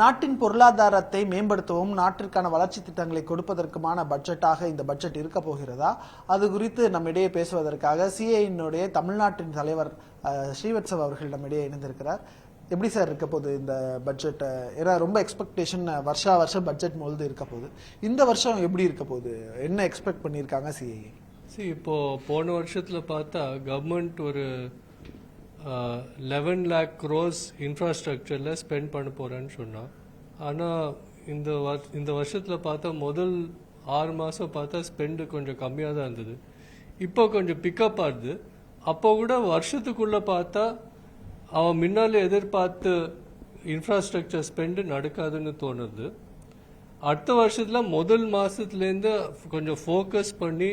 நாட்டின் பொருளாதாரத்தை மேம்படுத்தவும் நாட்டிற்கான வளர்ச்சி திட்டங்களை கொடுப்பதற்குமான பட்ஜெட்டாக இந்த பட்ஜெட் இருக்க போகிறதா? அது குறித்து நம்மிடையே பேசுவதற்காக சிஐனுடைய தமிழ்நாட்டின் தலைவர் ஸ்ரீவத்சவ் அவர்கள் நம்மிடையே இணைந்திருக்கிறார். எப்படி சார் இருக்க போகுது இந்த பட்ஜெட்? ஏன்னா ரொம்ப எக்ஸ்பெக்டேஷன் வருஷா வருஷம் பட்ஜெட் முழுது இருக்க போகுது. இந்த வருஷம் எப்படி இருக்க போகுது? என்ன எக்ஸ்பெக்ட் பண்ணியிருக்காங்க சிஐ சி இப்போ போன வருஷத்துல பார்த்தா கவர்மெண்ட் ஒரு லெவன் லேக் க்ரோஸ் இன்ஃப்ராஸ்ட்ரக்சரில் ஸ்பெண்ட் பண்ண போகிறேன்னு சொன்னான். ஆனால் இந்த வர் இந்த வருஷத்தில் பார்த்தா முதல் ஆறு மாதம் பார்த்தா ஸ்பெண்டு கொஞ்சம் கம்மியாக தான் இருந்தது. இப்போ கொஞ்சம் பிக்கப் ஆகுது. அப்போ கூட வருஷத்துக்குள்ளே பார்த்தா அவன் முன்னால் எதிர்பார்த்து இன்ஃப்ராஸ்ட்ரக்சர் ஸ்பெண்டு நடக்காதுன்னு தோணுது. அடுத்த வருஷத்துல முதல் மாதத்துலேருந்து கொஞ்சம் ஃபோக்கஸ் பண்ணி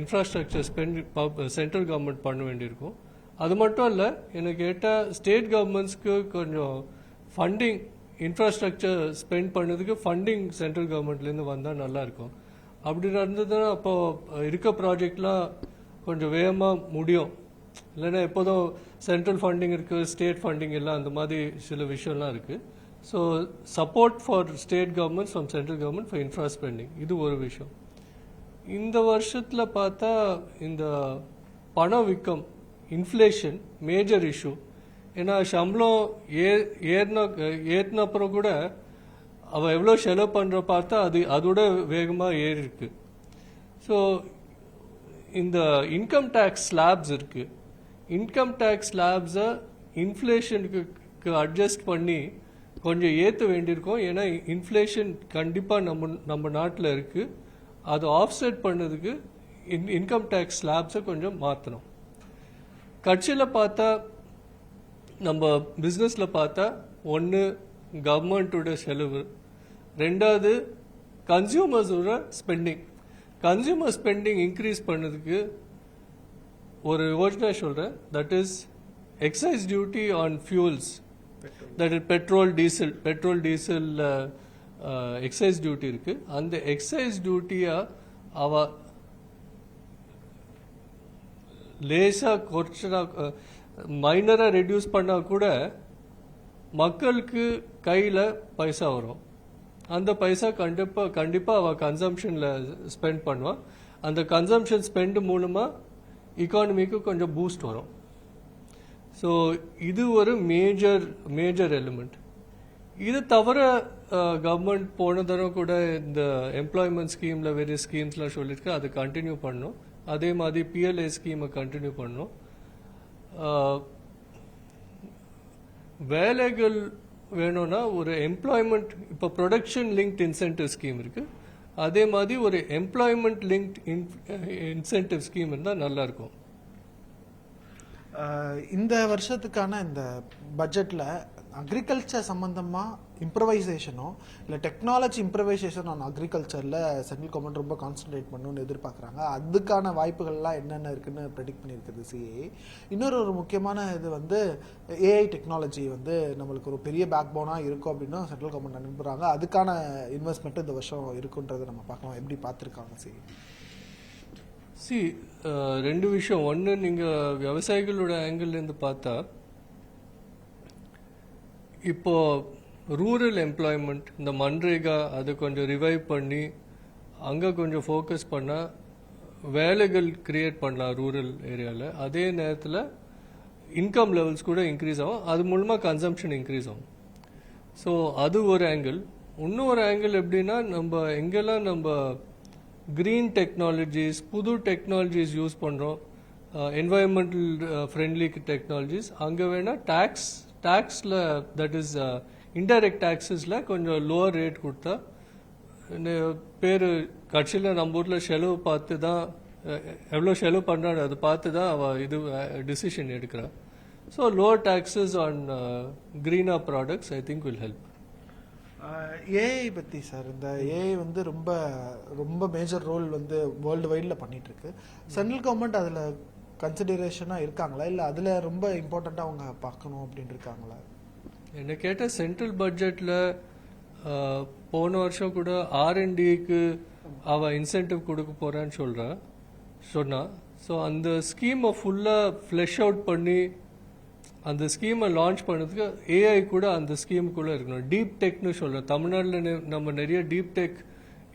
இன்ஃப்ராஸ்ட்ரக்சர் ஸ்பெண்ட் சென்ட்ரல் கவர்மெண்ட் பண்ண வேண்டியிருக்கும். அது மட்டும் இல்லை எனக்கு கேட்டால் ஸ்டேட் கவர்மெண்ட்ஸ்க்கு கொஞ்சம் ஃபண்டிங் இன்ஃப்ராஸ்ட்ரக்சர் ஸ்பெண்ட் பண்ணதுக்கு ஃபண்டிங் சென்ட்ரல் கவர்மெண்ட்லேருந்து வந்தால் நல்லாயிருக்கும் அப்படி நடந்ததுன்னா அப்போ இருக்க ப்ராஜெக்ட்லாம் கொஞ்சம் வேகமாக முடியும். இல்லைன்னா எப்போதும் சென்ட்ரல் ஃபண்டிங் இருக்குது ஸ்டேட் ஃபண்டிங் எல்லாம் அந்த மாதிரி சில விஷயம்லாம் இருக்குது so support for state government from central government for infra spending இது ஒரு விஷயம். இந்த வருஷத்தில் பார்த்தா இந்த பணவீக்கம் இன்ஃப்ளேஷன் மேஜர் இஷ்யூ ஏன்னா சம்பளம் ஏ ஏறின ஏறின அப்புறம் கூட அவள் எவ்வளோ செலவு பண்ணுற பார்த்தா அது அதோட வேகமாக ஏறி இருக்கு ஸோ இந்த இன்கம் டேக்ஸ் ஸ்லாப்ஸ் இருக்கு. இன்கம் டேக்ஸ் ஸ்லாப்ஸை இன்ஃப்ளேஷனுக்கு அட்ஜஸ்ட் பண்ணி கொஞ்சம் ஏற்ற வேண்டியிருக்கும். ஏன்னா இன்ஃப்ளேஷன் கண்டிப்பாக நம்ம நம்ம நாட்டில் இருக்குது அதை ஆஃப்செட் பண்ணதுக்கு இன் இன்கம் டேக்ஸ் ஸ்லாப்ஸை கொஞ்சம் மாற்றணும் கட்சியில் பார்த்தா நம்ம பிஸ்னஸில் பார்த்தா ஒன்று கவர்மெண்ட்டோட செலவு. ரெண்டாவது கன்சியூமர்ஸோட ஸ்பெண்டிங் கன்சியூமர் ஸ்பெண்டிங் இன்க்ரீஸ் பண்ணதுக்கு ஒரு யோஜனை சொல்கிறேன் that is excise duty on fuels that is petrol diesel petrol diesel excise duty இருக்குது அந்த எக்ஸைஸ் டியூட்டியாக அவ லேசாக குறைச்சா மைனராக ரெடியூஸ் பண்ணால் கூட மக்களுக்கு கையில் பைசா வரும். அந்த பைசா கண்டிப்பாக கண்டிப்பாக அவள் கன்சம்ஷனில் ஸ்பெண்ட் பண்ணுவாள் அந்த கன்சம்ஷன் ஸ்பெண்ட் மூலமாக இக்கானமிக்கு கொஞ்சம் பூஸ்ட் வரும். ஸோ இது ஒரு மேஜர் மேஜர் எலிமெண்ட் இது தவிர கவர்மெண்ட் போன தடவை கூட இந்த எம்ப்ளாய்மெண்ட் ஸ்கீமில் வெரிய ஸ்கீம்ஸ்லாம் சொல்லியிருக்கு அதை கண்டினியூ பண்ணணும் அதே மாதிரி பிஎல்ஏ ஸ்கீமை கண்டினியூ பண்ணணும். வேலைகள் வேணும்னா ஒரு எம்ப்ளாய்மெண்ட் இப்போ ப்ரொடக்ஷன் லிங்க்ட் இன்சென்டிவ் ஸ்கீம் இருக்குது அதே மாதிரி ஒரு employment linked in incentive scheme இருந்தால் நல்லாயிருக்கும் இந்த வருஷத்துக்கான இந்த பட்ஜெட்டில் அக்ரிகல்ச்சர் சம்மந்தமாக இம்ப்ரவைசேஷனோ இல்லை டெக்னாலஜி இம்ப்ரவைசேஷன் ஆன் அக்ரிகல்ச்சரில் சென்ட்ரல் கவர்மெண்ட் ரொம்ப கான்சன்ட்ரேட் பண்ணணும்னு எதிர்பார்க்குறாங்க. அதுக்கான வாய்ப்புகள்லாம் என்னென்ன இருக்குன்னு ப்ரெடிக்ட் பண்ணியிருக்குது சிஏ இன்னொரு ஒரு முக்கியமான இது வந்து ஏஐ டெக்னாலஜி வந்து நம்மளுக்கு ஒரு பெரிய பேக் போனாக இருக்கும் அப்படின்னு சென்ட்ரல் கவர்மெண்ட் அனுப்புகிறாங்க அதுக்கான இன்வெஸ்ட்மெண்ட் இந்த வருஷம் இருக்குன்றதை நம்ம பார்க்கலாம். எப்படி பார்த்துருக்காங்க சிஏ சி ரெண்டு விஷயம். ஒன்று நீங்கள் விவசாயிகளோட ஆங்கிள்லேருந்து பார்த்தா இப்போ ரூரல் எம்ப்ளாய்மெண்ட் இந்த மன்ரேகா அதை கொஞ்சம் ரிவைவ் பண்ணி அங்கே கொஞ்சம் ஃபோக்கஸ் பண்ணால் வேலைகள் கிரியேட் பண்ணலாம் ரூரல் ஏரியாவில் அதே நேரத்தில் இன்கம் லெவல்ஸ் கூட இன்க்ரீஸ் ஆகும். அது மூலமாக கன்சம்ஷன் இன்க்ரீஸ் ஆகும். ஸோ அது ஒரு ஆங்கிள் இன்னொரு ஆங்கிள் எப்படின்னா நம்ம எங்கெல்லாம் நம்ம க்ரீன் டெக்னாலஜிஸ் புது டெக்னாலஜிஸ் யூஸ் பண்ணுறோம் என்வாயன்மெண்டல் ஃப்ரெண்ட்லி டெக்னாலஜிஸ் அங்கே வேணால் டேக்ஸ் டேக்ஸில் தட் இஸ் இன்டைரக்ட் டேக்ஸஸில் கொஞ்சம் லோவர் ரேட் கொடுத்தா பேர் கட்சியில் நம்ம ஊரில் செலவு பார்த்து தான் எவ்வளோ செலவு பண்ணுறான்னு அதை பார்த்து தான் அவள் இது டிசிஷன் எடுக்கிறான் so lower taxes on க்ரீனா products I think will help AI பற்றி சார் இந்த ஏஐ வந்து ரொம்ப ரொம்ப மேஜர் ரோல் வந்து வேர்ல்டு வைடில் பண்ணிகிட்ருக்கு சென்ட்ரல் கவர்மெண்ட் அதில் கன்சிடரேஷனாக இருக்காங்களா? இல்லை அதில் ரொம்ப இம்பார்ட்டண்ட்டாக அவங்க பார்க்கணும் அப்படின்னு இருக்காங்களா? என்னை கேட்டால் சென்ட்ரல் பட்ஜெட்டில் போன வருஷம் கூட ஆர்என்டிக்கு அவள் இன்சென்டிவ் கொடுக்க போகிறான்னு சொல்கிறேன் சொன்னா. ஸோ அந்த ஸ்கீமை ஃபுல்லாக ஃப்ளெஷ் அவுட் பண்ணி அந்த ஸ்கீமை லான்ச் பண்ணதுக்கு ஏஐ கூட அந்த ஸ்கீமுக்குள்ளே இருக்கணும். டீப் டெக்னு சொல்கிறோம் தமிழ்நாட்டில் நம்ம நிறைய டீப் டெக்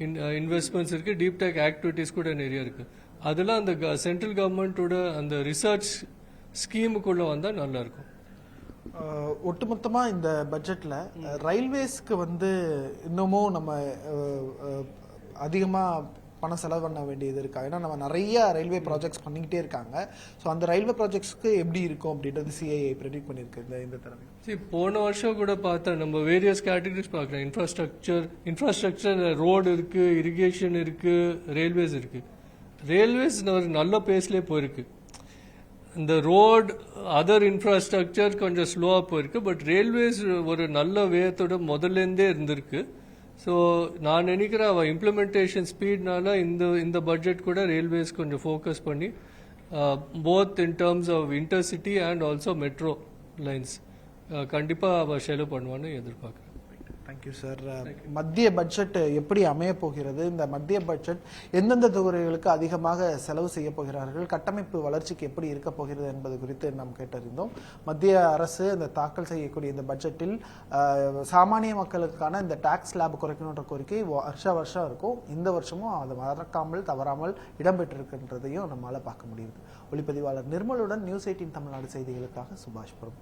இன் இன்வெஸ்ட்மெண்ட்ஸ் இருக்குது டீப் டெக் ஆக்டிவிட்டீஸ் கூட நிறைய இருக்குது அதெல்லாம் அந்த சென்ட்ரல் கவர்மெண்ட்டோட அந்த ரிசர்ச் ஸ்கீமுக்குள்ளே வந்தால் நல்லாயிருக்கும் அஹ், ஒட்டுமொத்தமா இந்த பட்ஜெட்ல அஹ், ரயில்வேஸ்க்கு வந்து இன்னமும் நம்ம அஹ், அஹ், அதிகமா பணம் செலவு பண்ண வேண்டியது இருக்கா? ஏன்னா நம்ம நிறைய ரயில்வே ப்ராஜெக்ட்ஸ் பண்ணிக்கிட்டே இருக்காங்க. ஸோ அந்த ரயில்வே ப்ராஜெக்ட்ஸ்க்கு எப்படி இருக்கும் அப்படின்றது சிஐஐ ப்ரெடிக்ட் பண்ணியிருக்கு இந்த இந்த தடவை. See, போன வருஷம் கூட பார்த்தா நம்ம வேரியஸ் கேட்டகரிஸ் பார்க்கலாம். இன்ஃப்ராஸ்ட்ரக்சர் இன்ஃப்ராஸ்ட்ரக்சர் ரோடு இருக்கு இரிகேஷன் இருக்கு ரயில்வேஸ் இருக்கு. ரயில்வேஸ் ஒரு நல்ல பேஸ்லேயே போயிருக்கு. இந்த ரோடு அதர் இன்ஃப்ராஸ்ட்ரக்சர் கொஞ்சம் ஸ்லோவாக போயிருக்கு பட் ரயில்வேஸ் ஒரு நல்ல வேகத்தோட முதல்லேருந்தே இருந்திருக்கு. ஸோ நான் நினைக்கிறேன் அவள் இம்ப்ளிமெண்டேஷன் ஸ்பீட்னால இந்த இந்த பட்ஜெட் கூட ரயில்வேஸ் கொஞ்சம் ஃபோக்கஸ் பண்ணி both in terms of intercity and also metro lines கண்டிப்பாக அவள் செலவு பண்ணுவான்னு எதிர்பார்க்குறேன். தேங்க்யூ சார் uh, மத்திய பட்ஜெட் எப்படி அமைய போகிறது? இந்த மத்திய பட்ஜெட் எந்தெந்த துறைகளுக்கு அதிகமாக செலவு செய்ய போகிறார்கள்? கட்டமைப்பு வளர்ச்சிக்கு எப்படி இருக்க போகிறது என்பது குறித்து நாம் கேட்டறிந்தோம். மத்திய அரசு இந்த தாக்கல் செய்யக்கூடிய இந்த பட்ஜெட்டில் uh, சாமானிய மக்களுக்கான இந்த டாக்ஸ் லேப் குறைக்கணுன்ற கோரிக்கை வருஷ வருஷம் இருக்கும். இந்த வருஷமும் அது மறக்காமல் தவறாமல் இடம்பெற்றிருக்கின்றதையும் நம்மளால் பார்க்க முடியுது. ஒளிப்பதிவாளர் நிர்மலுடன் நியூஸ் எயிட்டின் தமிழ்நாடு செய்திகளுக்காக சுபாஷ் பிரபு.